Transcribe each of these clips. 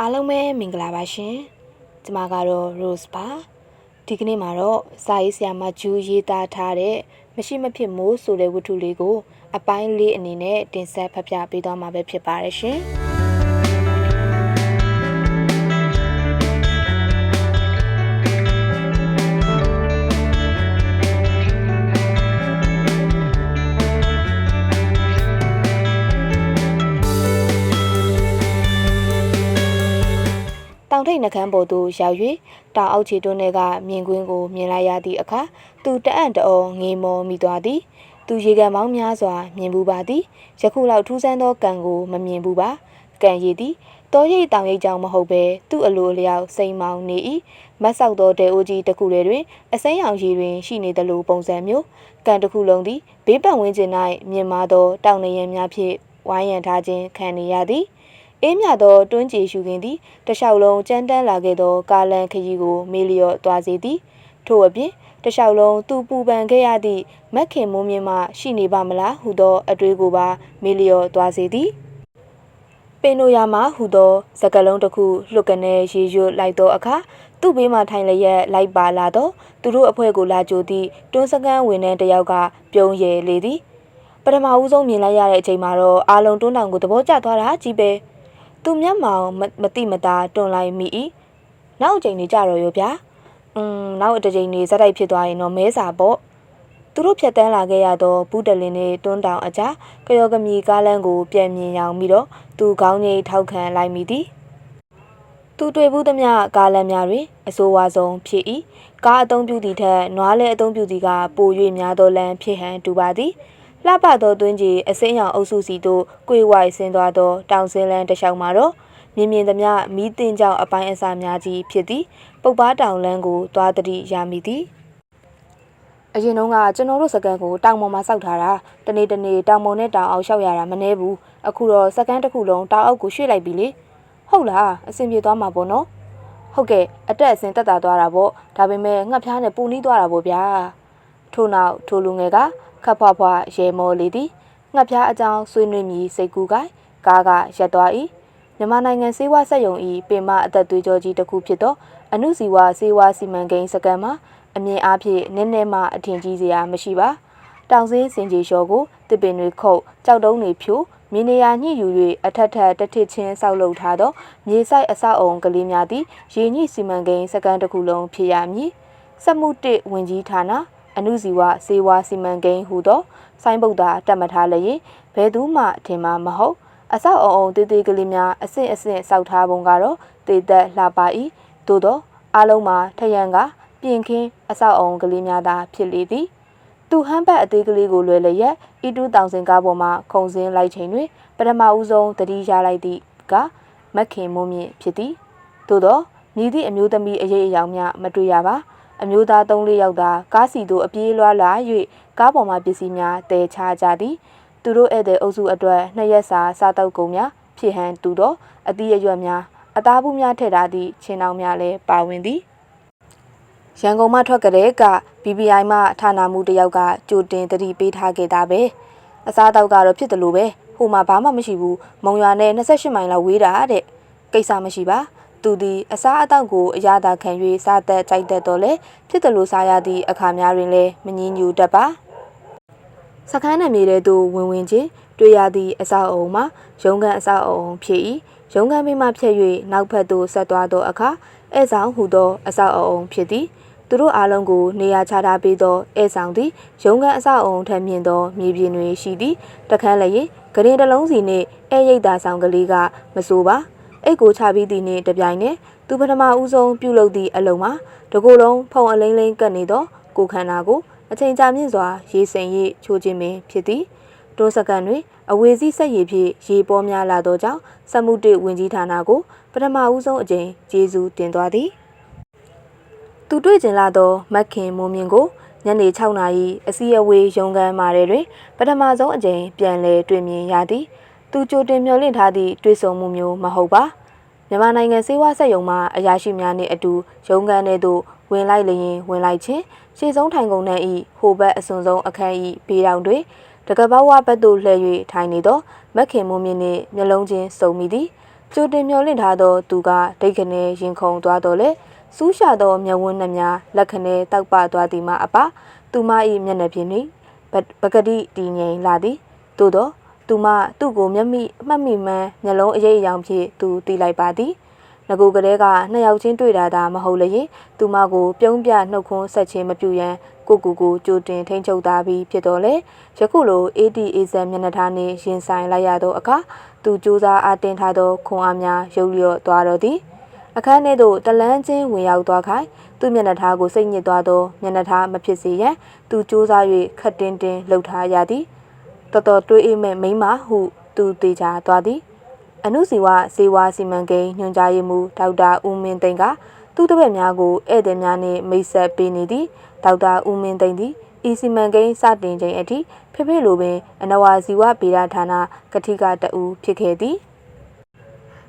အားလုံးပဲမင်္ဂလာပါရှင်ကျမကတော့ Rose ပါဒီကနေ့မှာတော့စာရေးဆရာမဂျူးရေးသားထားတဲ့မရှိမဖြစ်မိုးဆိုတဲ့ဝတ္ထုလေးကို အပိုင်းလေးအနေနဲ့တင်ဆက်ဖတ်ပြပေးသွားမှာပဲဖြစ်ပါတယ်ရှင် တောင်ထိပ်နှကန်းပေါ်သို့ရောက်၍တောင်အောက်ခြေတွန်းထဲကမြင်ကွင်းကိုမြင်လိုက်ရသည့်အခါသူတအံ့တအောငေမောမိသွားသည်သူရေကန်မောင်းများစွာမြင်ဘူးပါသည်ယခုလောက်ထူးဆန်းသောကံကိုမမြင်ဘူးပါကံရည်သည်တောရိပ်တောင်ရိပ်ကြောင့်မဟုတ်ပဲသူ့အလိုအလျောက်စိန်မောင်နေ၏မတ်ဆောက်သောတဲအိုးကြီးတစ်ခုတည်းတွင်အစိမ်းရောင်ရည်တွင်ရှိနေသလိုပုံစံမျိုးကံတစ်ခုလုံးသည်ဘေးပတ်ဝန်းကျင်၌မြင်မာသောတောင်နေရံများဖြင့်ဝိုင်းရံထားခြင်းခံနေရသည် အေးမြသောတွန်းကြည်ရှုခင်သည်တလျှောက်လုံးကြမ်းတမ်းလာခဲ့သောကာလန်ခရီးကိုမေလျော့သွားစေသည်ထို့အပြင်တလျှောက်လုံးသူပူပန်ခဲ့ရသည့်မက်ခင်မိုးမြင့်မှရှိနေပါမလားဟုသောအတွေးကိုပါမေလျော့သွားစေသည်ပင်နိုယာမှာဟူသောစကလုံးတစ်ခုလွတ်ကနေရေရွတ်လိုက်သောအခါသူ့ဘေးမှထိုင်လျက်လိုက်ပါလာသောသူတို့အဖွဲ့ကိုလာကြိုသည့်တွန်းစကန်းဝင်တဲ့တယောက်ကပြုံးရည်လေသည်ပထမဦးဆုံးမြင်လိုက်ရတဲ့အချိန်မှာတော့အာလုံတွန်းတောင်ကိုသဘောကျသွားတာကြီးပဲ သူမျက်မှောင်မတိမတာတွန်လိုက်မိ၏နောက်အချိန်နေကြတော့ရောဗျာอืมနောက်တစ်ချိန်နေဇက်တိုက်ဖြစ်သွားရင်တော့မဲစာပေါ့သူတို့ဖြတ်တန်းလာခဲ့ရသောဘူးတလင်းနဲ့တွန်းတောင်အကြားကယောကမီကားလမ်းကိုပြန်မြင်ရောင်ပြီးတော့သူခေါင်းကြီးထောက်ခံလိုက်မိသည်သူတွေ့ဘူးသမျှကားလမ်းများတွင်အဆိုးဝါဆုံးဖြစ်၏ကားအုံပြုသည့်ထက်နွားလဲအုံပြုသည်ကပို၍များသောလမ်းဖြစ်ဟန်တူပါသည် လှပသောတွင်းကြီးအစင်းရောင်အုပ်စုစီတို့ကွေဝိုက်ဆင်းသွားသောတောင်စင်းလန်းတစ်လျှောက်မှာတော့မြင်မြင်သမျှမီးတင်ကြောင်အပိုင်းအစာများကြီးဖြစ်သည်ပုပ်ပားတောင်လန်းကိုသွားတတိရမိသည်အရင်တုန်းကကျွန်တော်တို့စကန်ကိုတောင်ပေါ်မှာစောက်ထားတာတနေ့တနေ့တောင်ပေါ်နဲ့တောင်အောက်လျှောက်ရတာမနှဲဘူးအခုတော့စကန်တစ်ခုလုံးတောင်အောက်ကိုရွှေ့လိုက်ပြီလေဟုတ်လားအဆင်ပြေသွားမှာပေါ့နော်ဟုတ်ကဲ့အတက်အစင်တက်တာသွားတာပေါ့ဒါပေမဲ့ငှက်ဖျားနဲ့ပူနီးသွားတာပေါ့ဗျာထို့နောက်ထိုလူငယ်က ခပ်ဖွားဖွားရေမောလေသည်ငှက်ဖျားအကြောင်းဆွေးနွေးမည်စိတ်ကူးကိုင်ကားကရက်သွား၏မြန်မာနိုင်ငံစေဝါဆက်ယုံဤပင်မအသက်သွေးကြောကြီးတစ်ခုဖြစ်သောအနုစီဝါစေဝါစီမံကိန်းစကန်မှာအမြင်အားဖြင့်နည်းနည်းမှအထင်ကြီးစရာမရှိပါတောင်စင်းစင်ကြီးလျှော်ကိုတစ်ပင်တွေခုတ်ကြောက်တုံးတွေဖြိုမြေနေရာညှိယူ၍အထက်ထက်တထစ်ချင်းဆောက်လုပ်ထားသောမြေဆိုင်အဆောက်အုံကလေးများသည်ရေညှိစီမံကိန်းစကန်တစ်ခုလုံးဖြစ်ရမည်စက်မှုတစ်ဝင်ကြီးဌာန အနုစီဝစေဝါစီမံကိန်းဟူသောဆိုင်းပုဒ်သာတတ်မှတ်ထားလျင်ဘယ်သူမှထင်မှာမဟုတ်အဆောက်အုံတေးသေးကလေးများအဆင့်အဆင့်စောက်ထားပုံကတော့တေသက်လှပါ၏သို့သောအလုံးမှာထရန်ကပြင်ခင်းအဆောက်အုံကလေးများသာဖြစ်လေသည်သူဟမ်းဘတ်အသေးကလေးကိုလွယ်လျက်ဤတူတောင်စင်ကားပေါ်မှခုံစင်းလိုက်ချိန်တွင်ပထမဦးဆုံးတတိရလိုက်သည့်ကမက်ခင်မုံမြင့်ဖြစ်သည်သို့သောမြည်သည့်အမျိုးသမီးအရေးအယောင်များမတွေ့ရပါ အမျိုးသား၃လေးယောက်သာကားစီသို့အပြေးလွှားလာ၍ကားပေါ်မှပစ္စည်းများတည်ချကြသည်သူတို့ဧည့်သည်အုပ်စုအတွက်နှစ်ရက်စာစားတောက်ကုန်များဖြစ်ဟန်တူသောအသီးအရွက်များအသားဘူးများထည့်ထားသည့်ချင်းတောင်များလည်းပါဝင်သည်ရန်ကုန်မှထွက်ကြတဲ့က BBI မှဌာနမှုတယောက်ကကြိုတင်တတိပေးထားခဲ့တာပဲအစားတောက်ကတော့ဖြစ်တယ်လို့ပဲဟိုမှာဘာမှမရှိဘူးမုံရွာနဲ့28မိုင်လောက်ဝေးတာတဲ့ကိစ္စမရှိပါ သူသည်အစားအသောက်ကိုအရသာခံ၍စားသက်ကြိုက်တတ်တော်လဲဖြစ်တယ်လို့စားရသည့်အခါများတွင်လည်းမငြင်းညူတတ်ပါစခန်းနယ်မြေတဲ့သို့ဝင်ဝင်ချင်းတွေ့ရသည့်အဆောက်အုံမှာရုံးခန်းအဆောက်အုံဖြစ်၏ရုံးခန်းဘေးမှဖြတ်၍နောက်ဘက်သို့ဆက်သွားသောအခါဧည့်ဆောင်ဟူသောအဆောက်အုံဖြစ်သည်သူတို့အားလုံးကိုနေရာချထားပေးသောဧည့်ဆောင်သည်ရုံးခန်းအဆောက်အုံထက်မြင့်သောမြေပြင်တွင်ရှိသည်တခန်းလည်းဂရင်တစ်လုံးစီနှင့်ဧည့်ရိပ်သာဆောင်ကလေးကမဆိုပါ အိတ်ကိုချပြီးသည်နှင့်တပြိုင်နက်သူပထမဦးဆုံးပြုလုပ်သည့်အလုံးမှာတကိုယ်လုံးဖုံအလိမ့်လိမ့်ကပ်နေသောကိုခန္ဓာကိုအချိန်ကြာမြင့်စွာရေစိမ်၍ချိုးခြင်းပင်ဖြစ်သည်တွန်းစကန်တွင်အဝေစီးဆက်ရည်ဖြင့်ရေပေါ်များလာသောကြောင့်စက်မှုတေဝင်ကြီးဌာနကိုပထမဦးဆုံးအကြိမ်ကျေးဇူးတင်သွားသည်သူတွေ့ကျင်လာသောမက်ခင်မိုးမြင့်ကိုညနေ6နာရီအစည်းအဝေးရုံးခန်းမာတဲ့တွင်ပထမဆုံးအကြိမ်ပြန်လည်တွေ့မြင်ရသည် သူကြိုတင်မျှော်လင့်ထားသည့်တွေ့ဆုံမှုမျိုးမဟုတ်ပါမြန်မာနိုင်ငံစေဝါဆက်ယုံမှအရာရှိများနှင့်အတူရုံးခန်းထဲသို့ဝင်လိုက်လျင်ဝင်လိုက်ခြင်းရှေ့ဆုံးထိုင်ကုန်နှံ့ဤဟိုဘက်အစွန်ဆုံးအခန်းဤဘေးတောင်တွင်တကပောက်ဝဘက်သို့လှည့်၍ထိုင်နေသောမက်ခင်မိုးမြင့်နှင့်မျက်လုံးချင်းစုံမိသည်ကြိုတင်မျှော်လင့်ထားသောသူကဒိတ်ခနဲရင်ခုန်သွားတော့လေစူးရှာသောမျက်ဝန်းနှများလက်ခနဲတောက်ပသွားသည်မှအပသူမ၏မျက်နှာပြင်သည်ပကတိတည်ငြိမ်လာသည်သို့သော သူမသူ့ကိုမျက်မိအမှတ်မိမှန်းမျက်လုံးအရေးအယောင်ဖြင့်သူတီးလိုက်ပါသည်ငကိုကလေးကနှစ်ယောက်ချင်းတွေ့တာသာမဟုတ်လေရင်သူမကိုပြုံးပြနှုတ်ခွန်းဆက်ခြင်းမပြုရန်ကိုကူကိုကြိုတင်ထိန်ချုပ်သားပြီးဖြစ်တော်လေယခုလို ADA မျက်နှာထားနှင့်ရင်ဆိုင်လိုက်ရသောအခါသူစူးစားအားတင်ထားသောခွန်အားများရုပ်လျော့သွားတော်သည်အခန်းထဲသို့တလန်းချင်းဝင်ရောက်သွားခိုင်သူ့မျက်နှာထားကိုစိတ်ညစ်သွားသောမျက်နှာထားမဖြစ်စေရန်သူစူးစား၍ခတ်တင်းတင်းလှုပ်ထားရသည် တော်တော်တွေးအိမ်မဲ့မိမဟုသူတေချာသွားသည်အနုစီဝစေဝါစီမံကိန်းညွှန်ကြားရေးမှူးဒေါက်တာဦးမင်းသိန်းကသူ့တပည့်များကိုဧည့်သည်များနှင့်မိတ်ဆက်ပေးနေသည်ဒေါက်တာဦးမင်းသိန်းသည်ဤစီမံကိန်းစတင်ချိန်အထိဖေဖေလိုပင်အနဝဇီဝဗေဒဌာနကတိကတအူဖြစ်ခဲ့သည်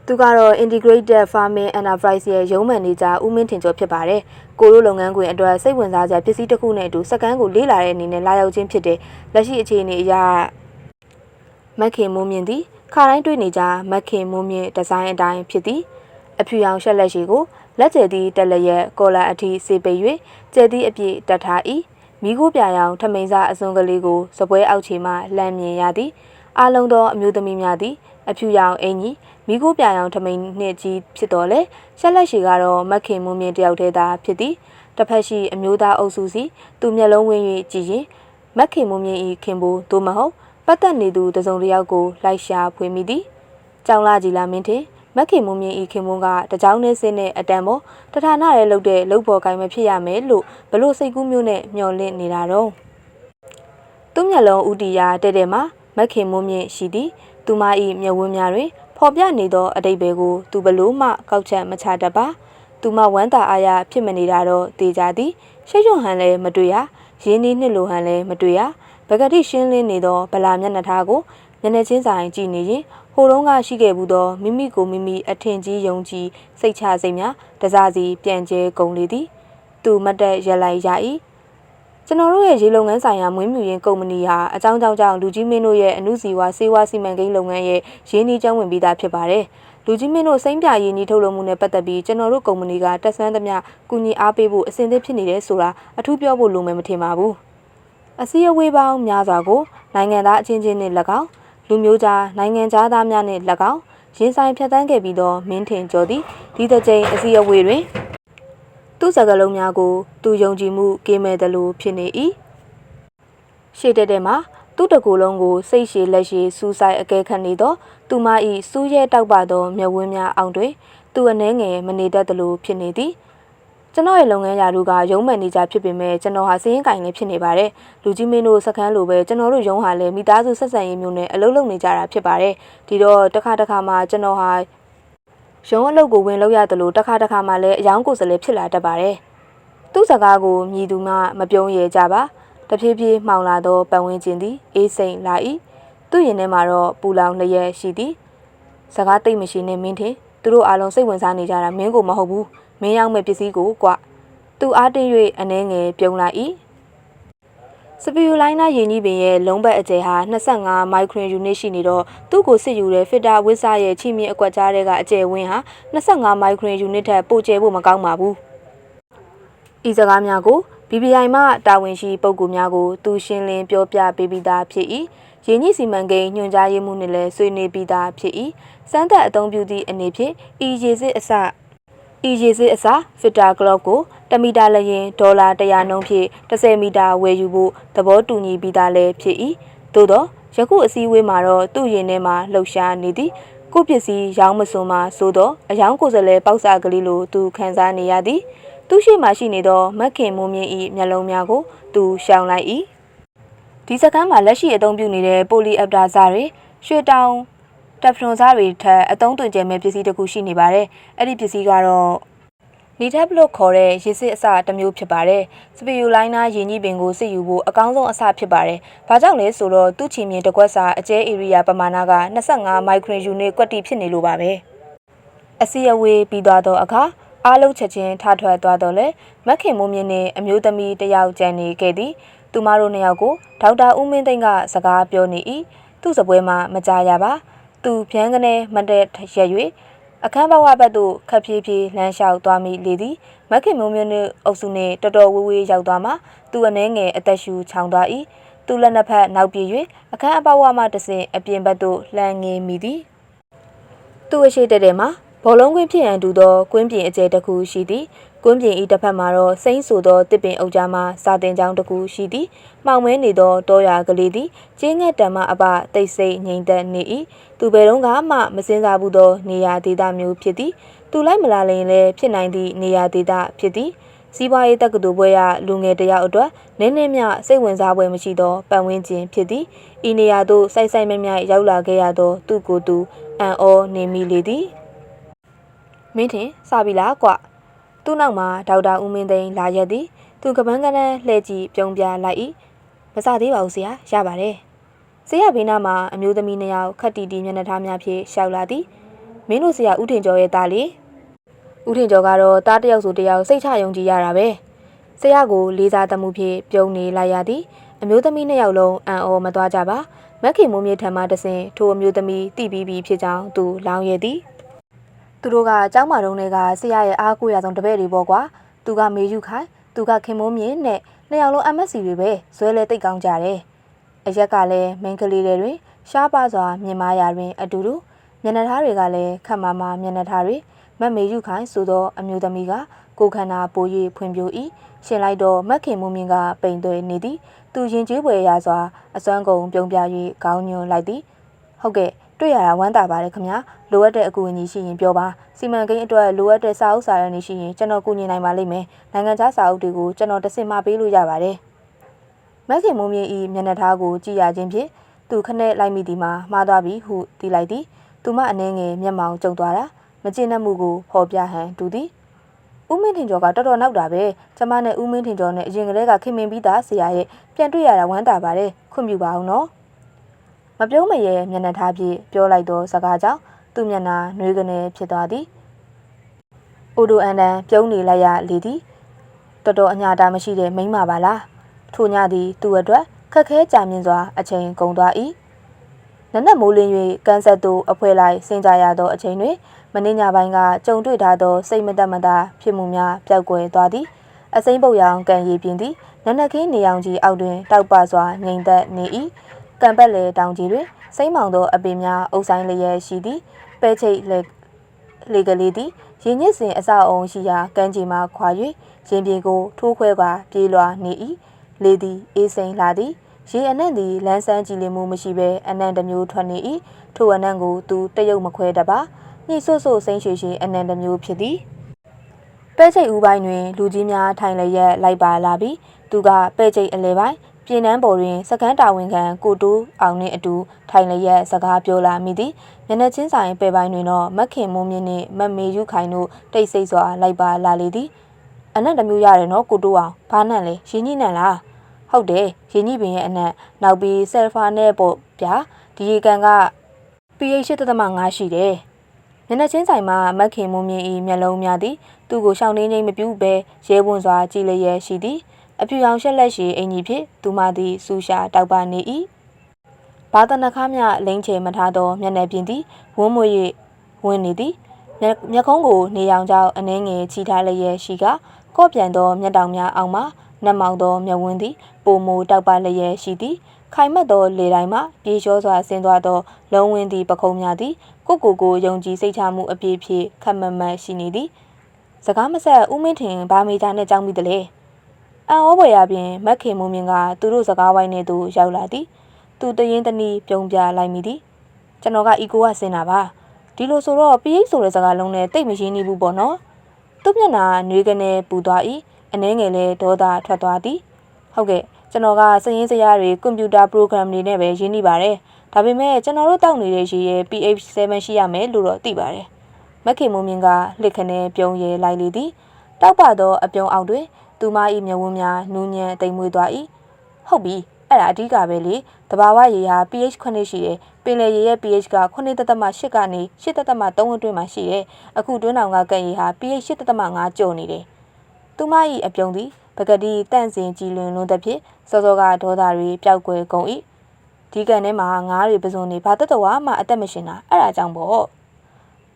သူကတော့ Integrated Farming Enterprise ရဲ့ရုံးမန်နေဂျာဦးမင်းထင်ကျော်ဖြစ်ပါတယ်။ကိုလိုလုပ်ငန်းခွင်အတွက်စိတ်ဝင်စားစရာပစ္စည်းတစ်ခုနဲ့အတူစကန်ကိုလေးလာတဲ့အနေနဲ့လာရောက်ခြင်းဖြစ်တဲ့လက်ရှိအခြေအနေအရမက်ခင်မိုးမြင့်သည်ခါတိုင်းတွေ့နေကြမက်ခင်မိုးမြင့်ဒီဇိုင်းအတိုင်းဖြစ်သည်အဖြူရောင်ရှက်လက်ရှိကိုလက်ကျဲသည့်တက်လက်ရက်ကော်လာအထိစေပိတ်၍ကျဲသည့်အပြည့်တတ်ထား၏မိခိုးပြရောင်ထမိန်စားအစွန်ကလေးကိုစပွဲအောက်ခြေမှလှမ်းမြင်ရသည်အလုံးသောအမျိုးသမီးများသည်အဖြူရောင်အင်ကြီး မိခိုးပြရောင်ထမိန်နှင့်ကြီးဖြစ်တော်လဲရှက်လက်ရှိကတော့မက်ခင်မွန်မြင့်တယောက်တည်းသာဖြစ်သည်တစ်ဖက်ရှိအမျိုးသားအုပ်စုစီသူမျက်လုံးဝင်း၍ကြည်ရင်မက်ခင်မွန်မြင့်ဤခင်ဘူးသို့မဟုတ်ပတ်သက်နေသူတစုံတစ်ယောက်ကိုလိုက်ရှာဖွေမိသည်ကြောင်လာကြည်လာမင်းထင်မက်ခင်မုံမြင့်ဤခင်မုံကတကြောင်နဲ့စင်းနဲ့အတန်ပေါ်တထာနာရဲလုတ်တဲ့လုတ်ပေါ်ကိုင်းမဖြစ်ရမယ်လို့ဘလို့စိတ်ကူးမျိုးနဲ့မျောလင့်နေတာတော့သူ့မျက်လုံးဥတီယာတဲ့တဲ့မှာမက်ခင်မုံမြင့်ရှိသည်သူမ၏မျက်ဝန်းများတွင် ဖော်ပြနေသောအတိတ်ဘယ်ကိုသူဘလို့မှကောက်ချက်မချတတ်ပါသူမဝမ်းသာအားရဖြစ်မနေတာတော့တေကြသည်ရှိတ်ရွံဟန်လည်းမတွေ့ရရင်းနှီးနှစ်လိုဟန်လည်းမတွေ့ရပကတိရှင်းလင်းနေသောဗလာမျက်နှာထားကိုမျက်နှာချင်းဆိုင်ကြည့်နေရင်ဟိုတုန်းကရှိခဲ့ဘူးသောမိမိကိုမိမိအထင်ကြီးယုံကြည်စိတ်ချစိတ်များတစားစီပြန်ကျဲကုန်လေသည်သူမတ်တက်ရက်လိုက်ရ၏ ကျွန်တော်တို့ရဲ့ရေလုပ်ငန်းဆိုင်ရာမွေးမြူရေးကုမ္ပဏီဟာအကြောင်းကြောင့်ကြောင့်လူကြီးမင်းတို့ရဲ့အမှုစီဝါစေဝါစီမံကိန်းလုပ်ငန်းရဲ့ရင်းနှီးကျန်းဝင်ပြီးသားဖြစ်ပါတယ်လူကြီးမင်းတို့စိမ့်ပြရင်းနှီးထုတ်လုပ်မှုနဲ့ပတ်သက်ပြီးကျွန်တော်တို့ကုမ္ပဏီကတက်ဆန်းသမျှကူညီအားပေးဖို့အစဉ်သင့်ဖြစ်နေတယ်ဆိုတာအထူးပြောဖို့လိုမယ်မထင်ပါဘူးအစည်းအဝေးပေါင်းများစွာကိုနိုင်ငံသားအချင်းချင်းနဲ့၎င်းလူမျိုးကြားနိုင်ငံသားသားများနှင့်၎င်းရင်ဆိုင်ဖြတ်တန်းခဲ့ပြီးသောမင်းထင်ကျော်သည်ဒီတစ်ကြိမ်အစည်းအဝေးတွင် သူ့စကားလုံးများကို သူယုံကြည်မှုကင်းမဲ့သလိုဖြစ်နေ၏ရှေ့တက်တဲ့မှာသူ့တကူလုံးကိုစိတ်ရှည်လက်ရှည်စူးဆိုင်အကဲခတ်နေသောသူမ၏စူးရဲတောက်ပသောမျက်ဝန်းများအောင်တွင်သူအနှဲငယ်မနေတတ်သလိုဖြစ်နေသည်ကျွန်တော်ရဲ့လုပ်ငန်းရာထူးကရုံးမန်နေဂျာဖြစ်ပေမဲ့ကျွန်တော်ဟာစည်ရင်ကင်လည်းဖြစ်နေပါတယ်လူကြီးမင်းတို့စခန်းလိုပဲကျွန်တော်တို့ရုံးဟာလည်းမိသားစုဆက်ဆံရေးမျိုးနဲ့အလုပ်လုပ်နေကြတာဖြစ်ပါတယ်ဒီတော့တစ်ခါတစ်ခါမှကျွန်တော်ဟာ ရုံးအလုပ်ကိုဝင်လုပ်ရတယ်လို့တစ်ခါတစ်ခါမှလည်းအယောင်ကိုယ်စားလှယ်ဖြစ်လာတတ်ပါတယ်သူ့စကားကိုမြည်သူမှမပြုံးရကြပါတဖြည်းဖြည်းမှောင်လာသောပတ်ဝန်းကျင်သည်အေးစိမ်လာ၏သူ့ရင်ထဲမှာတော့ပူလောင်လျက်ရှိသည်စကားတိတ်မရှိနဲ့မင်းထင်သူတို့အားလုံးစိတ်ဝင်စားနေကြတာမင်းကိုမဟုတ်ဘူးမင်းရောက်မဲ့ပစ္စည်းကိုကွသူအားတင်း၍အနှဲငယ်ပြုံးလာ၏ စပီယူလိုင်းနာယင်းကြီးပင်ရဲ့လုံးဘက်အကျယ်ဟာ25မိုက်ခရွန်ယူနစ်ရှိနေတော့သူ့ကိုစစ်ယူတဲ့ဖစ်တာဝစ်စာရဲ့ချိမြင့်အကွက်ကြားတဲ့အကျယ်ဝင်းဟာ25မိုက်ခရွန်ယူနစ်ထက်ပိုကျယ်ဖို့မကောင်းပါဘူးဤစကားများကို BBI မှတာဝန်ရှိပုဂ္ဂိုလ်များကိုသူရှင်းလင်းပြောပြပေးပြီးသားဖြစ်၏ရင်းနှီးစီမံကိန်းညွှန်ကြားရေးမှုနှင့်လည်းဆွေးနွေးပြီးသားဖြစ်၏စမ်းသပ်အသုံးပြုသည့်အနေဖြင့်ဤရေစစ်အစ ဤရေစစ်အစဖစ်တာကလော့ကိုတမီတာလျင်ဒေါ်လာ100နှုန်းဖြင့်10မီတာဝယ်ယူဖို့သဘောတူညီပြီးသားလည်းဖြစ်၏သို့သောယခုအစည်းအဝေးမှာတော့သူ့ရင်ထဲမှာလှုပ်ရှားနေသည်ကိုပစ္စည်းရောင်းမစွန်မှာသို့သောအယောင်ကိုယ်စားလှယ်ပေါက်စာကလေးလိုသူခံစားနေရသည်သူရှိမှရှိနေသောမက်ခင်မိုးမြင့်၏မျက်လုံးများကိုသူရှောင်လိုက်၏ဒီစကမ်းမှာလက်ရှိအသုံးပြုနေတဲ့ပိုလီအပ်တာဇာတွေရွှေတောင် တက်ဖရွန်ဇာတွေထက်အသုံးသွင်းကျမဲ့ပစ္စည်းတစ်ခုရှိနေပါတယ်အဲ့ဒီပစ္စည်းကတော့နီတက်လို့ခေါ်တဲ့ရေစစ်အစတစ်မျိုးဖြစ်ပါတယ်။စပီယူလိုင်းနာယင်းကြီးပင်ကိုစစ်ယူဖို့အကောင်းဆုံးအစဖြစ်ပါတယ်။ဘာကြောင့်လဲဆိုတော့သူ့ချီမြင်တစ်ကွက်စာအကျဲဧရိယာပမာဏက25မိုက်ခရင်ယူနစ်ကွက်တီဖြစ်နေလို့ပါပဲ။အစီအဝေးပြီးသွားတော့အခါအားလုံးချက်ချင်းထထွက်သွားတော့လေမက်ခင်မိုးမြင့်နဲ့အမျိုးသမီးတယောက်ကြံနေခဲ့သည်။သူမတို့နှစ်ယောက်ကိုဒေါက်တာဦးမင်းသိန်းကစကားပြောနေ၏။သူ့စပွဲမှာမကြားရပါ။ သူဖြန်းကနေမတက်ရက်၍အခန်းဘဝဘက်သို့ခပ်ဖြည်းဖြည်းလမ်းလျှောက်သွားမိလေသည်မက်ခင်မုံမျိုးနှင့်အုပ်စုနှင့်တော်တော်ဝေးဝေးရောက်သွားမှသူအနှဲငယ်အသက်ရှူချောင်သွား၏သူလက်နှစ်ဖက်နောက်ပြေး၍အခန်းအပဝမှတဆင်အပြင်ဘက်သို့လှမ်းငေးမိသည်သူအရှိတဲ့တဲ့မှာဘောလုံးကွင်းဖြစ်ရန်တူသောကွင်းပြင်အကျယ်တစ်ခုရှိသည် ကွင်းပြင်ဤတစ်ဖက်မှာတော့စိမ့်ဆိုသောတစ်ပင်အုပ်ကြားမှစာတင်ကြောင်းတစ်ခုရှိသည်မှောင်မဲနေသောတောရွာကလေးသည်ကျင်းငက်တံမအပတိတ်ဆိတ်ငြိမ်သက်နေ၏သူဘယ်တော့မှမစင်စားဘူးသောနေရာဒေသမျိုးဖြစ်သည်သူလိုက်မလာလျင်လည်းဖြစ်နိုင်သည့်နေရာဒေသဖြစ်သည်စီးပွားရေးတက္ကသိုလ်ဘွဲရလူငယ်တယောက်အတွက်နည်းနည်းမျှစိတ်ဝင်စားပွဲမရှိသောပတ်ဝန်းကျင်ဖြစ်သည်ဤနေရာသို့စိုက်စိုက်မမြတ်ရောက်လာခဲ့ရသောသူကိုယ်သူအံ့ဩနေမိလေသည်မင်းထင်စပြီလားကွ သူ့နောက်မှာဒေါက်တာဦးမင်းသိန်းလာရက်သည်သူကပန်းကနန်းလှည့်ကြည့်ပြုံးပြလိုက်၏မစသေးပါဘူးဆရာရပါတယ်ဆရာဘေးနားမှာအမျိုးသမီးနှစ်ယောက်ခက်တီတီမျက်နှာထားများဖြင့်ရှောက်လာသည်မင်းတို့ဆရာဦးထင်ကျော်ရဲ့သားလေဦးထင်ကျော်ကတော့တားတယောက်ဆိုတယောက်စိတ်ချယုံကြည်ရတာပဲဆရာကိုလေးစားသမှုဖြင့်ပြုံးနေလိုက်ရသည်အမျိုးသမီးနှစ်ယောက်လုံးအံ့ဩမသွားကြပါမက်ခင်မိုးမြေထံမှတဆင်ထိုအမျိုးသမီးတိပြီးပြီဖြစ်ကြောင်းသူလောင်းရည်သည် သူတို့ကအเจ้าမတုံးတွေကဆရာရဲ့အားကိုးရဆုံးတပည့်တွေပေါ့ကွာသူကမေယူခိုင်သူကခင်မိုးမြေနဲ့နှစ်ယောက်လုံး MSC တွေပဲဇွဲလဲတိတ်ကောင်းကြတယ်အရက်ကလည်းမိန်းကလေးတွေတွင်ရှားပါစွာမြင်မာရာတွင်အတူတူမျက်နှာထားတွေကလည်းခက်မာမာမျက်နှာထားတွေမတ်မေယူခိုင်ဆိုသောအမျိုးသမီးကကိုခန္ဓာပို၍ဖွံ့ဖြိုး၏ရှင်လိုက်တော့မက်ခင်မူမြင့်ကပိန်သွဲနေသည်သူရင်ကျေးပွေရာစွာအစွမ်းကုန်ပြုံးပြ၍ခေါင်းညွှန်လိုက်သည်ဟုတ်ကဲ့ တွေ့ရတာဝမ်းသာပါတယ်ခင်ဗျာလိုအပ်တဲ့အကူအညီရှိရင်ပြောပါစီမံကိန်းအတွက်လိုအပ်တဲ့စာအုပ်စာရန်တွေရှိရင်ကျွန်တော်ကူညီနိုင်ပါလိမ့်မယ်နိုင်ငံခြားစာအုပ်တွေကိုကျွန်တော်တဆင့်မပေးလို့ရပါတယ်မက်ခင်မူမြင့်ဤမျက်နှာထားကိုကြည့်ရခြင်းဖြင့်သူခနဲ့လိုက်မိသည်မှာမှားသွားပြီဟုသိလိုက်သည်သူမအနှင်းငယ်မျက်မှောင်ကျုံသွားတာမကျေနပ်မှုကိုဖော်ပြဟန်တူသည်ဦးမင်းထင်ကျော်ကတော်တော်နောက်တာပဲကျမနဲ့ဦးမင်းထင်ကျော်နဲ့အရင်ကတည်းကခင်မင်ပြီးသားဆရာရဲ့ပြန်တွေ့ရတာဝမ်းသာပါတယ်ခွင့်ပြုပါအောင်နော် မပြုံးမရဲမျက်နှာထားဖြင့်ပြောလိုက်သောစကားကြောင့်သူ့မျက်နှာနှွေးကနေဖြစ်သွားသည်အိုဒိုအန်တန်ပြုံးနေလိုက်ရလေသည်တော်တော်အညာတာမရှိတဲ့မိန်းမပါလားထို့ညသည်သူ့အတွက်ခက်ခဲကြာမြင့်စွာအချိန်ကုန်သွား၏နနက်မိုးလင်း၍ကန်ဆက်သို့အဖွဲလိုက်ဆင်ကြရသောအချိန်တွင်မင်းညပိုင်းကကြုံတွေ့ထားသောစိတ်မသက်မသာဖြစ်မှုများပျောက်ကွယ်သွားသည်အစိမ့်ပုတ်ရောင်ကန်ရည်ပြင်းသည်နနက်ခင်းနေအောင်ကြီးအောက်တွင်တောက်ပစွာငိမ့်သက်နေ၏ ကံပတ်လေတောင်ကြီးတွင်စိမ့်မောင်သောအပင်များအုပ်ဆိုင်လျက်ရှိသည်ပဲချိတ်လေလေကလေးသည်ရင်းညစ်စဉ်အစအုံရှိရာကမ်းခြေမှခွာ၍ရင်ပြေကိုထိုးခွဲကပြေးလွှာနေ၏လေသည်အေးစိမ်လာသည်ရေအနံ့သည်လန်းဆန်းကြည်လင်မှုမရှိဘဲအနံ့တစ်မျိုးထွက်နေ၏ထိုအနံ့ကိုသူတရုပ်မခွဲတပါညှိဆို့ဆို့စိမ့်ရွှေရွှေအနံ့တစ်မျိုးဖြစ်သည်ပဲချိတ်ဦးပိုင်းတွင် လူကြီးများထိုင်လျက်လိုက်ပါလာပြီးသူကပဲချိတ်အလဲပိုင်း ပြည်နှန်းပေါ်တွင်စကန်းတာဝန်ခံကိုတူးအောင်နှင့်အတူထိုင်လျက်စကားပြောလာမိသည်မျက်နှာချင်းဆိုင်ပဲပိုင်းတွင်တော့မက်ခင်မိုးမြင့်နှင့်မက်မေယူခိုင်တို့တိတ်ဆိတ်စွာလိုက်ပါလာလေသည်အနက်တစ်မျိုးရတယ်နော်ကိုတူးအောင်ဘာနန့်လဲရင်းနှီးနန့်လားဟုတ်တယ်ရင်းနှီးပင်ရဲ့အနက်နောက်ပြီးဆယ်ဖာနဲ့ပေါ့ဗျာဒီရေကန်က pH 8.5ရှိတယ်မျက်နှာချင်းဆိုင်မှာမက်ခင်မိုးမြင့်၏မျက်လုံးများသည်သူ့ကိုရှောင်းနေချင်းမပြူဘဲရဲပွန်စွာကြည်လျက်ရှိသည် အဖြူရောင်ရှက်လက်ရှိအင်ကြီးဖြင့်သူမသည်စူရှာတောက်ပနေ၏ဘာတနခါမြလိမ့်ချေမထားသောမျက်နှာပြင်သည်ဝန်းမွေ၍ဝင်းနေသည်မျက်ခုံးကိုနေရောင်ကြောင်အနှင်းငယ်ချီထားလျက်ရှိကကော့ပြန်သောမျက်တောင်များအောက်မှနှမောင်သောမျက်ဝန်းသည်ပုံမူတောက်ပလျက်ရှိသည်ခိုင်မတ်သောလေတိုင်းမှပြေလျှောစွာဆင်းသွားသောလုံးဝင်းသည့်ပခုံးများသည်ကိုကိုကိုယုံကြည်စိတ်ချမှုအပြည့်ဖြင့်ခက်မမတ်ရှိနေသည်စကားမဆက်ဦးမင်းထင်ဘာမေဂျာနဲ့ကြောင်းမိတယ်လေ အန်ဩဘွယ်ရပြင်မက်ခင်မုံမြင့်ကသူတို့စကားဝိုင်းနေသူရောက်လာသည်သူတရင်တနီးပြုံးပြလိုက်မိသည်ကျွန်တော်ကအီကိုကဆင်းတာပါဒီလိုဆိုတော့ PH ဆိုတဲ့စကားလုံးနဲ့တိတ်မရင်းနေဘူးပေါ့နော်သူ့မျက်နှာနှွေးကနေပူသွား၏အနှဲငယ်လဲဒေါသထွက်သွားသည်ဟုတ်ကဲ့ကျွန်တော်ကစရင်းစရာတွေကွန်ပျူတာ program တွေနဲ့ပဲရင်းနှီးပါတယ်ဒါပေမဲ့ကျွန်တော်တို့တောက်နေတဲ့ရေရဲ့ pH 7ရှိရမယ်လို့တော့သိပါတယ်မက်ခင်မိုးမြင့်ကလှစ်ခနဲပြုံးရဲလိုက်လေသည်တောက်ပသောအပြုံးအောက်တွင် သူမ၏မျက်ဝန်းများနူးညံ့တိမ်မွေးသွား၏ဟုတ်ပြီအဲ့ဒါအဓိကပဲလေတဘာဝရေဟာ pH 9ရှိတယ်ပင်လယ်ရေရဲ့ pH က9.8ကနေ8.3အတွင်းမှာရှိတယ်အခုတွင်းတောင်ကကန့်ရေဟာ pH 8.5ကျော်နေတယ်သူမ၏အပြုံးသည်ပကတိတန့်စင်ကြည်လွင်လုံးသဖြင့်စောစောကဒေါသတွေပျောက်ကွယ်ကုန်၏ဒီကန်ထဲမှာငားတွေပစုံတွေဘာတတဝါမှအသက်မရှင်တာအဲ့ဒါကြောင့်ပေါ့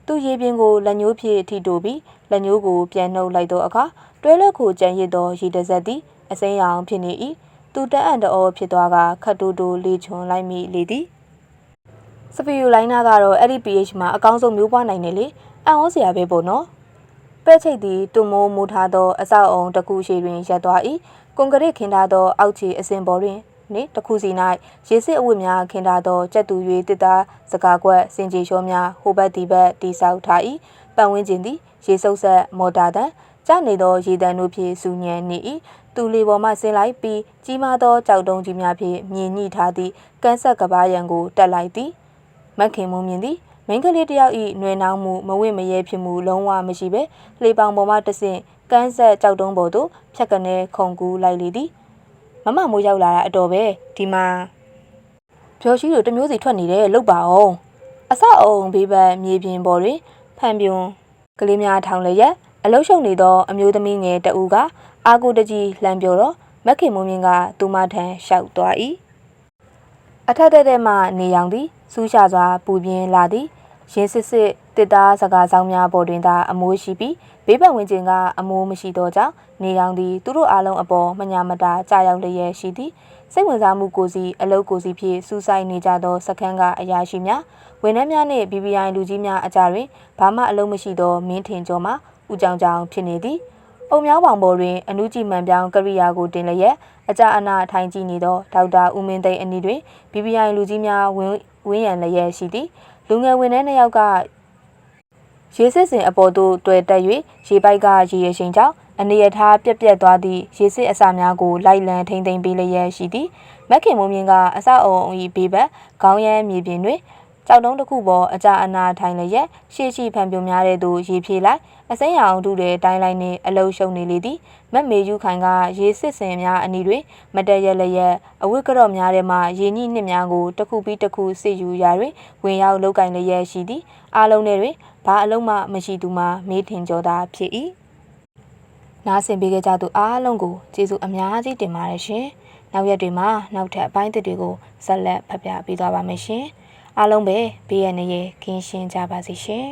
သူရေပြင်ကိုလက်ညှိုးဖြင့်ထိတိုးပြီးလက်ညှိုးကိုပြန်နှုတ်လိုက်သောအခါတွဲလက်ကိုကြံရစ်သောရေတစက်သည်အစိမ်းရောင်ဖြစ်နေ၏သူတက်အံ့တော်ဖြစ်သွားကခတ်တူတူလေးချွန်လိုက်မိလေသည်စပီယူလိုင်းနာကတော့အဲ့ဒီ pH မှာအကောင်းဆုံးမျိုးပွားနိုင်တယ်လေအံ့ဩစရာပဲပေါ့နော်ပဲ့ချိတ်သည်တူမိုးမူထားသောအဆောက်အုံတစ်ခုရှိတွင်ရပ်သွား၏ကွန်ကရစ်ခင်းထားသောအောက်ခြေအစင်ပေါ်တွင် နှင့်တစ်ခုစီ၌ရေစစ်အဝတ်များခင်းထားသောကြက်တူ၍တစ်သားစကားကွက်စင်ကြီးရှောများဟိုဘက်ဒီဘက်တိဆောက်ထား၏ပတ်ဝန်းကျင်သည်ရေဆုပ်ဆက်မော်တာတန်ကျနေသောရေတံတို့ဖြင့်စူညံနေ၏သူလေပေါ်မှဆင်းလိုက်ပြီးကြီးမားသောကြောက်တုံးကြီးများဖြင့်မြင်ညှိထားသည့်ကန်းဆက်ကဘာရံကိုတက်လိုက်သည်မက်ခင်မုံမြင်သည်မိန်းကလေးတစ်ယောက်၏နှွေနှောင်းမှုမဝင့်မရဲဖြစ်မှုလုံးဝမရှိဘဲလေပောင်ပေါ်မှတဆင့်ကန်းဆက်ကြောက်တုံးပေါ်သို့ဖြတ်ကနေခုန်ကူးလိုက်လေသည် မမမိုးရောက်လာတာအတော်ပဲဒီမှာပျော်ရှိတို့တစ်မျိုးစီထွက်နေတယ်လုတ်ပါအောင်အဆောက်အုံဘေးဘက်မြေပြင်ပေါ်တွင်ဖန်ပြုံကလေးများထောင်လျက်အလုရှုံနေသောအမျိုးသမီးငယ်တဦးကအာကိုတကြီးလှမ်းပြောတော့မက်ခင်မုံမြင့်ကသူမထံလျှောက်သွား၏အထက်တဲ့တဲ့မှနေရောင်သည်စူးရှာစွာပူပြင်းလာသည်ရင်စစ်စစ် တစ်သားစကားဆောင်များပေါ်တွင်သာအမိုးရှိပြီးဘေးပတ်ဝန်းကျင်ကအမိုးမရှိသောကြောင့်နေရောင်သည်သူတို့အားလုံးအပေါ်မညာမတာကြာရောက်လျက်ရှိသည်စိတ်ဝင်စားမှုကိုစီအလုပ်ကိုစီဖြင့်စူးစိုက်နေကြသောစခန်းကအရာရှိများဝန်ထမ်းများနှင့် BBI လူကြီးများအကြတွင်ဘာမှအလုပ်မရှိသောမင်းထင်ကျော်မှဦးကြောင်ကြောင်ဖြစ်နေသည်အုံမြောင်းပောင်ပေါ်တွင်အနုကြည်မှန်ပြောင်းကရိယာကိုတင်လျက်အကြအနာထိုင်ကြည့်နေသောဒေါက်တာဦးမင်းသိန်းအနီးတွင် BBI လူကြီးများဝင်းဝင်းရံလျက်ရှိသည်လူငယ်ဝန်ထမ်းနှစ်ယောက်က ရေစစ်စင်အပေါ်သို့တွေ့တက်၍ရေပိုက်ကရေရရှိန်ကြောင့်အနေရထားပြက်ပြက်သွားသည့်ရေစစ်အစာများကိုလိုက်လံထိမ့်သိမ့်ပေးလျက်ရှိသည်မက်ခင်မိုးမြင့်ကအဆောက်အုံ၏ဘေးဘက်ခေါင်းရမ်းမြေပြင်တွင်ကြောက်တုံးတစ်ခုပေါ်အကြအနာထိုင်လျက်ရှေ့ရှိဖန်ပြုံများတဲ့သို့ရေဖြေလိုက်အစိမ်းရောင်တူတဲ့တိုင်းလိုက်နှင့်အလုံးရှုံနေလေသည်မက်မေယူခိုင်ကရေစစ်စင်များအနီးတွင်မတရလျက်အဝတ်ကြော့များထဲမှရေညှိနှစ်များကိုတစ်ခုပြီးတစ်ခုစစ်ယူရာတွင်ဝင်ရောက်လောက်ကင်လျက်ရှိသည် အားလုံးထဲတွင်ဘာအလုံးမှမရှိသူမှမေးထင်ကြောသာဖြစ်၏နားဆင်ပေးကြသူအားလုံးကိုကျေးဇူးအများကြီးတင်ပါတယ်ရှင်နောက်ရက်တွေမှာနောက်ထပ်အပိုင်းသစ်တွေကိုဆက်လက်ဖတ်ပြပေးသွားပါမယ်ရှင်အားလုံးပဲဘေးရန်ရဲ့ကင်းရှင်းကြပါစေရှင်